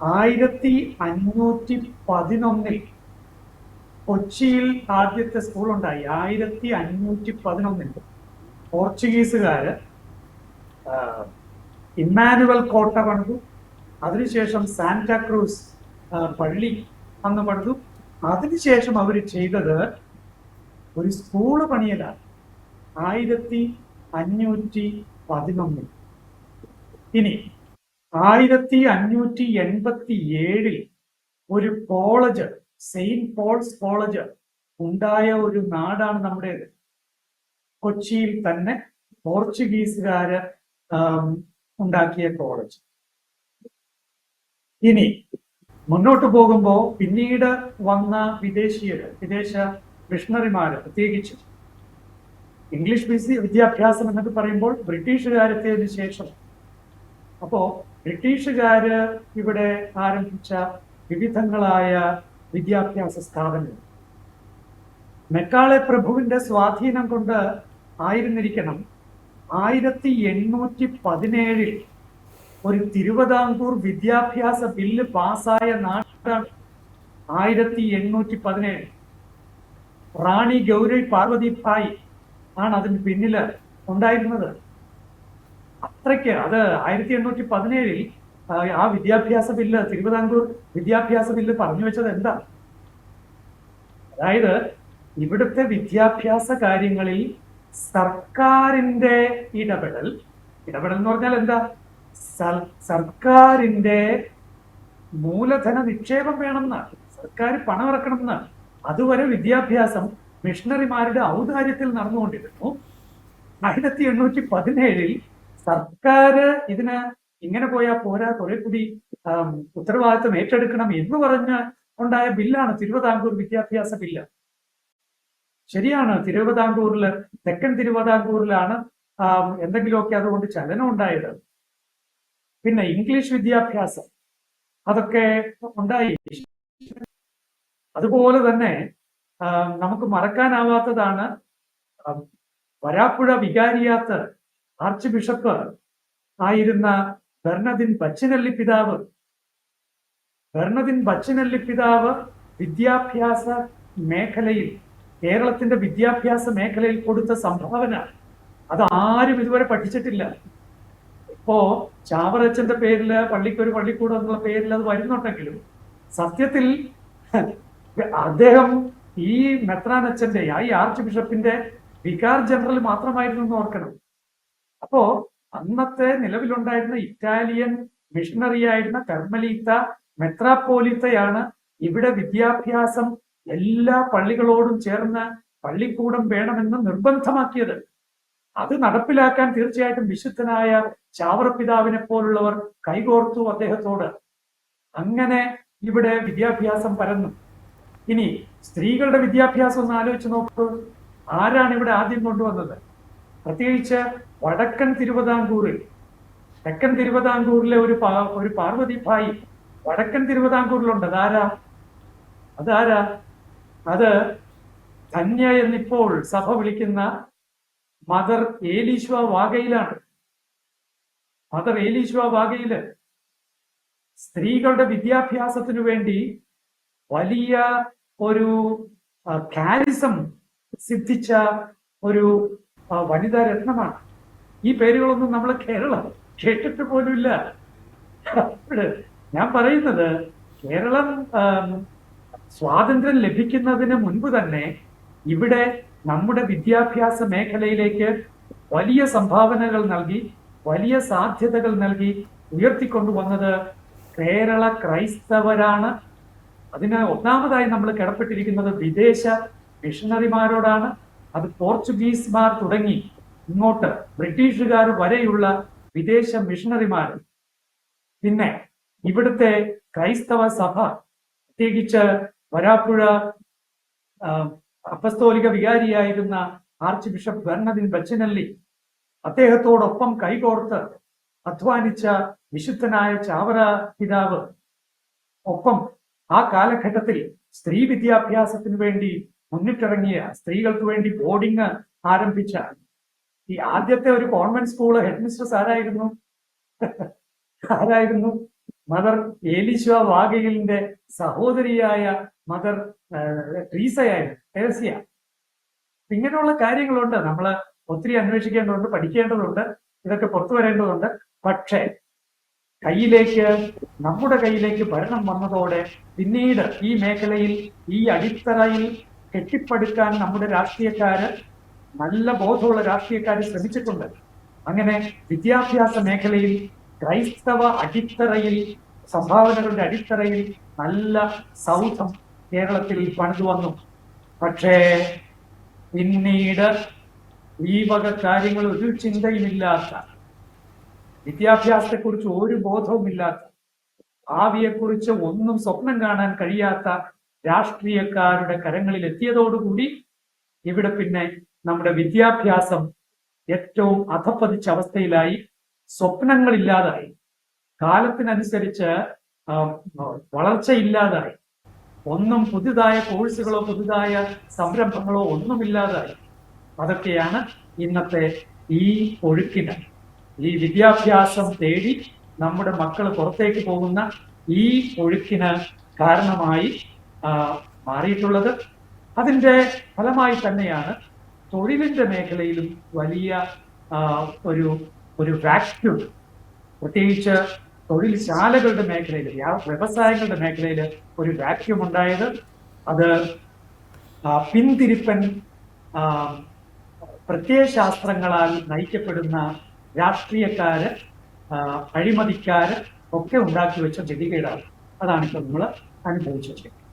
ആയിരത്തി അഞ്ഞൂറ്റി പതിനൊന്നിൽ കൊച്ചിയിൽ ആദ്യത്തെ സ്കൂൾ ഉണ്ടായി ആയിരത്തി അഞ്ഞൂറ്റി പതിനൊന്നിൽ പോർച്ചുഗീസുകാര് ഇമ്മാനുവൽ കോട്ട പണിതു. അതിനുശേഷം സാന്റാക്രൂസ് പള്ളി അന്ന് പണിതു. അതിനുശേഷം അവർ ചെയ്തത് ഒരു സ്കൂൾ പണിയലാണ്. ആയിരത്തി അഞ്ഞൂറ്റി പതിനൊന്നിൽ ഇനി ആയിരത്തി അഞ്ഞൂറ്റി എൺപത്തി ഏഴിൽ ഒരു കോളേജ് സെയിന്റ് പോൾസ് കോളേജ് ഉണ്ടായ ഒരു നാടാണ് നമ്മുടേത് കൊച്ചിയിൽ തന്നെ പോർച്ചുഗീസുകാര് ഉണ്ടാക്കിയ കോളേജ്. ഇനി മുന്നോട്ട് പോകുമ്പോൾ പിന്നീട് വന്ന വിദേശീയര് വിദേശ മിഷണറിമാര് പ്രത്യേകിച്ച് ഇംഗ്ലീഷ് വിദ്യ- വിദ്യാഭ്യാസം എന്നൊക്കെ പറയുമ്പോൾ ബ്രിട്ടീഷുകാരത്തേതിനു ശേഷം. അപ്പോ ബ്രിട്ടീഷുകാര് ഇവിടെ ആരംഭിച്ച വിവിധങ്ങളായ വിദ്യാഭ്യാസ സ്ഥാപനങ്ങൾ. മെക്കാളെ പ്രഭുവിന്റെ സ്വാധീനം കൊണ്ട് ആയിരുന്നിരിക്കണം. ആയിരത്തി എണ്ണൂറ്റി പതിനേഴിൽ ഒരു തിരുവിതാംകൂർ വിദ്യാഭ്യാസ ബില്ല് പാസ്സായ നാടാണ് ആയിരത്തി എണ്ണൂറ്റി പതിനേഴ് റാണി ഗൗരി പാർവതി ഭായ് ആണ് അതിന് പിന്നിൽ ഉണ്ടായിരുന്നത്. അത്രയ്ക്ക് അത് ആയിരത്തി എണ്ണൂറ്റി പതിനേഴിൽ ആ വിദ്യാഭ്യാസ ബില്ല് തിരുവിതാംകൂർ വിദ്യാഭ്യാസ ബില്ല് പറഞ്ഞു വെച്ചത് എന്താ? അതായത് ഇവിടുത്തെ വിദ്യാഭ്യാസ കാര്യങ്ങളിൽ സർക്കാരിന്റെ ഇടപെടൽ ഇടപെടൽ എന്ന് പറഞ്ഞാൽ എന്താ? സർക്കാരിന്റെ മൂലധന നിക്ഷേപം വേണമെന്നാണ്. സർക്കാർ പണം എന്നാണ് അതുവരെ വിദ്യാഭ്യാസം മിഷണറിമാരുടെ ഔദാര്യത്തിൽ നടന്നുകൊണ്ടിരുന്നു. ആയിരത്തി എണ്ണൂറ്റി പതിനേഴിൽ സർക്കാർ ഇതിന് ഇങ്ങനെ പോയാൽ പോരാ കുറെ കൂടി ഉത്തരവാദിത്വം ഏറ്റെടുക്കണം എന്ന് പറഞ്ഞ് ഉണ്ടായ ബില്ലാണ് തിരുവിതാംകൂർ വിദ്യാഭ്യാസ ബില്ല്. ശരിയാണ് തിരുവിതാംകൂറിൽ തെക്കൻ തിരുവിതാംകൂറിലാണ് എന്തെങ്കിലുമൊക്കെ അതുകൊണ്ട് ചലനം ഉണ്ടായത്. പിന്നെ ഇംഗ്ലീഷ് വിദ്യാഭ്യാസം അതൊക്കെ ഉണ്ടായി. അതുപോലെ തന്നെ നമുക്ക് മറക്കാനാവാത്തതാണ് വരാപ്പുഴ വികാരിയാത്ത് ആർച്ച് ബിഷപ്പ് ആയിരുന്ന ഭരണദിൻ ബച്ചനല്ലി പിതാവ്. ഭരണദിൻ ബച്ചനല്ലി പിതാവ് വിദ്യാഭ്യാസ മേഖലയിൽ കേരളത്തിന്റെ വിദ്യാഭ്യാസ മേഖലയിൽ കൊടുത്ത സംഭാവന. അത് ആരും ഇതുവരെ പഠിച്ചിട്ടില്ല. ഇപ്പോ ചാവറച്ചന്റെ പേരിൽ പള്ളിക്കൊരു പള്ളിക്കൂടം എന്നുള്ള പേരിൽ അത് വരുന്നുണ്ടെങ്കിലും സത്യത്തിൽ അദ്ദേഹം ഈ മെത്രാനച്ചന്റെ ഈ ആർച്ച് ബിഷപ്പിന്റെ വികാർ ജനറൽ മാത്രമായിരുന്നു എന്ന് ഓർക്കണം. അപ്പോ അന്നത്തെ നിലവിലുണ്ടായിരുന്ന ഇറ്റാലിയൻ മിഷണറി ആയിരുന്ന കർമ്മലീത്ത മെത്രാപ്പോലിത്തയാണ് ഇവിടെ വിദ്യാഭ്യാസം എല്ലാ പള്ളികളോടും ചേർന്ന് പള്ളിക്കൂടം വേണമെന്ന് നിർബന്ധമാക്കിയത്. അത് നടപ്പിലാക്കാൻ തീർച്ചയായിട്ടും വിശുദ്ധനായ ചാവറപിതാവിനെ പോലുള്ളവർ കൈകോർത്തു അദ്ദേഹത്തോട്. അങ്ങനെ ഇവിടെ വിദ്യാഭ്യാസം പരന്നു. ഇനി സ്ത്രീകളുടെ വിദ്യാഭ്യാസം ഒന്ന് ആലോചിച്ച് നോക്കൂ. ആരാണ് ഇവിടെ ആദ്യം കൊണ്ടുവന്നത്? പ്രത്യേകിച്ച് വടക്കൻ തിരുവിതാംകൂറിൽ തെക്കൻ തിരുവിതാംകൂറിലെ ഒരു പാ- ഒരു പാർവതി ഭായി വടക്കൻ തിരുവിതാംകൂറിലുണ്ട്. അതാരാ അതാരാ അത് ധന്യ എന്നിപ്പോൾ സഭ വിളിക്കുന്ന മദർ ഏലീശ്വ വാഗയിലാണ്. മദർ ഏലീശ്വ വാഗയിൽ സ്ത്രീകളുടെ വിദ്യാഭ്യാസത്തിനു വേണ്ടി വലിയ ഒരു കാരിസം സിദ്ധിച്ച ഒരു വനിതാ രത്നമാണ്. ഈ പേരുകളൊന്നും നമ്മൾ കേരളം കേട്ടിട്ട് പോലുമില്ല ഞാൻ പറയുന്നത് കേരളം സ്വാതന്ത്ര്യം ലഭിക്കുന്നതിന് മുൻപ് തന്നെ ഇവിടെ നമ്മുടെ വിദ്യാഭ്യാസ മേഖലയിലേക്ക് വലിയ സംഭാവനകൾ നൽകി വലിയ സാധ്യതകൾ നൽകി ഉയർത്തിക്കൊണ്ടുവന്നത് കേരള ക്രൈസ്തവരാണ്. അതിന് ഒന്നാമതായി നമ്മൾ കിടപ്പെട്ടിരിക്കുന്നത് വിദേശ മിഷണറിമാരോടാണ്. അത് പോർച്ചുഗീസ്മാർ തുടങ്ങി. ഇങ്ങോട്ട് ബ്രിട്ടീഷുകാർ വരെയുള്ള വിദേശ മിഷണറിമാർ പിന്നെ ഇവിടുത്തെ ക്രൈസ്തവ സഭ പ്രത്യേകിച്ച് വരാപ്പുഴ അപ്പസ്തോലിക വികാരിയായിരുന്ന ആർച്ച് ബിഷപ്പ് ബെർണദിൻ ബച്ചനല്ലി അദ്ദേഹത്തോടൊപ്പം കൈകോർത്ത് അധ്വാനിച്ച വിശുദ്ധനായ ചാവറ പിതാവ്. ഒപ്പം ആ കാലഘട്ടത്തിൽ സ്ത്രീ വിദ്യാഭ്യാസത്തിന് വേണ്ടി മുന്നിട്ടിറങ്ങിയ സ്ത്രീകൾക്ക് വേണ്ടി ബോർഡിങ് ആരംഭിച്ച ഈ ആദ്യത്തെ ഒരു കോൺവെന്റ് സ്കൂൾ ഹെഡ് മിസ്ട്രസ് ആരായിരുന്നു? ആരായിരുന്നു? മദർ ഏലിശ്വ വാഗയിലിന്റെ സഹോദരിയായ മദർ ട്രീസയായിരുന്നു ഇങ്ങനെയുള്ള കാര്യങ്ങളുണ്ട്. നമ്മൾ ഒത്തിരി അന്വേഷിക്കേണ്ടതുണ്ട് പഠിക്കേണ്ടതുണ്ട് ഇതൊക്കെ പുറത്തു വരേണ്ടതുണ്ട്. പക്ഷേ കയ്യിലേക്ക് നമ്മുടെ കയ്യിലേക്ക് ഭരണം വന്നതോടെ പിന്നീട് ഈ മേഖലയിൽ ഈ അടിത്തറയിൽ കെട്ടിപ്പടുക്കാൻ നമ്മുടെ രാഷ്ട്രീയക്കാര് നല്ല ബോധമുള്ള രാഷ്ട്രീയക്കാർ ശ്രമിച്ചിട്ടുണ്ട്. അങ്ങനെ വിദ്യാഭ്യാസ മേഖലയിൽ ക്രൈസ്തവ അടിത്തറയിൽ സംഭാവനകളുടെ അടിത്തറയിൽ നല്ല സൗധം കേരളത്തിൽ പണിതു വന്നു. പക്ഷേ പിന്നീട് ഈ വക കാര്യങ്ങൾ ഒരു ചിന്തയുമില്ലാത്ത വിദ്യാഭ്യാസത്തെക്കുറിച്ച് ഒരു ബോധവുമില്ലാത്ത ഭാവിയെക്കുറിച്ച് ഒന്നും സ്വപ്നം കാണാൻ കഴിയാത്ത രാഷ്ട്രീയക്കാരുടെ കരങ്ങളിൽ എത്തിയതോടുകൂടി ഇവിടെ പിന്നെ നമ്മുടെ വിദ്യാഭ്യാസം ഏറ്റവും അധപ്പതിച്ച അവസ്ഥയിലായി സ്വപ്നങ്ങളില്ലാതായി കാലത്തിനനുസരിച്ച് വളർച്ചയില്ലാതായി ഒന്നും പുതുതായ കോഴ്സുകളോ പുതുതായ സംരംഭങ്ങളോ ഒന്നുമില്ലാതായി. അതൊക്കെയാണ് ഇന്നത്തെ ഈ ഒഴുക്കിന്. ഈ വിദ്യാഭ്യാസം തേടി നമ്മുടെ മക്കൾ പുറത്തേക്ക് പോകുന്ന ഈ ഒഴുക്കിന് കാരണമായി മാറിയിട്ടുള്ളത്. അതിന്റെ ഫലമായി തന്നെയാണ് തൊഴിലിന്റെ മേഖലയിലും വലിയ ഒരു ഒരു വാക്യൂം പ്രത്യേകിച്ച് തൊഴിൽശാലകളുടെ മേഖലയിൽ വ്യാ- വ്യവസായങ്ങളുടെ മേഖലയിൽ ഒരു വാക്യൂം ഉണ്ടായത് അത് പിന്തിരിപ്പൻ പ്രത്യയശാസ്ത്രങ്ങളാൽ നയിക്കപ്പെടുന്ന രാഷ്ട്രീയക്കാര് അഴിമതിക്കാര് ഒക്കെ ഉണ്ടാക്കി വെച്ച ഗതികേടാണ്. അതാണ് ഇപ്പോൾ നമ്മൾ അനുഭവിച്ചു വെച്ചത്